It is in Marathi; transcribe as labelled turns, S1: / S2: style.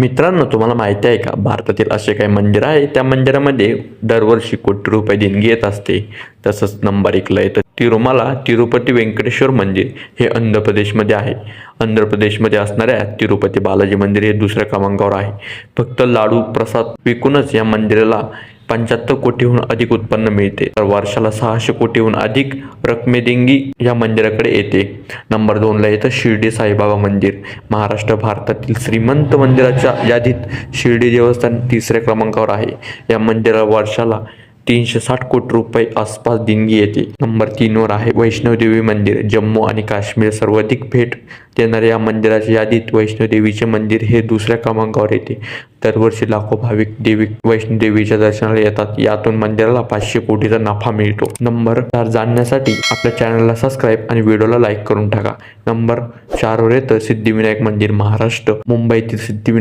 S1: मित्रांनो तुम्हाला माहिती आहे का? भारतातील असे काही मंदिर आहे त्या मंदिरामध्ये दरवर्षी कोटी रुपये देणगी येत असते. तसंच नंबर एकला येतं तिरुमाला तिरुपती व्यंकटेश्वर मंदिर हे आंध्र प्रदेशमध्ये आहे. आंध्र प्रदेशमध्ये असणाऱ्या तिरुपती बालाजी मंदिर हे दुसऱ्या क्रमांकावर आहे. फक्त लाडू प्रसाद विकूनच या मंदिराला पंच्याहत्तर कोटीहून अधिक उत्पन्न मिळते. तर वर्षाला सहाशे कोटीहून अधिक रकमे या मंदिराकडे येते. नंबर दोनला येतं शिर्डी साईबाबा मंदिर. महाराष्ट्र भारतातील श्रीमंत मंदिराच्या यादीत शिर्डी देवस्थान तिसऱ्या क्रमांकावर आहे. या मंदिराला वर्षाला तीनशे साठ कोटी रुपये आसपास देणगी येते. नंबर तीनवर आहे वैष्णवदेवी मंदिर. जम्मू आणि काश्मीर सर्वाधिक भेट देणाऱ्या या मंदिराच्या यादीत वैष्णोदेवीचे मंदिर हे दुसऱ्या क्रमांकावर येते. दरवर्षी लाखो भाविक देवी वैष्णोदेवीच्या दर्शनाला येतात. यातून मंदिराला पाचशे कोटीचा नफा मिळतो. नंबर चार जाणण्यासाठी आपल्या चॅनलला सबस्क्राईब आणि व्हिडिओला लाईक करून टाका. नंबर चारवर येतं सिद्धिविनायक मंदिर महाराष्ट्र मुंबईतील सिद्धिविनायक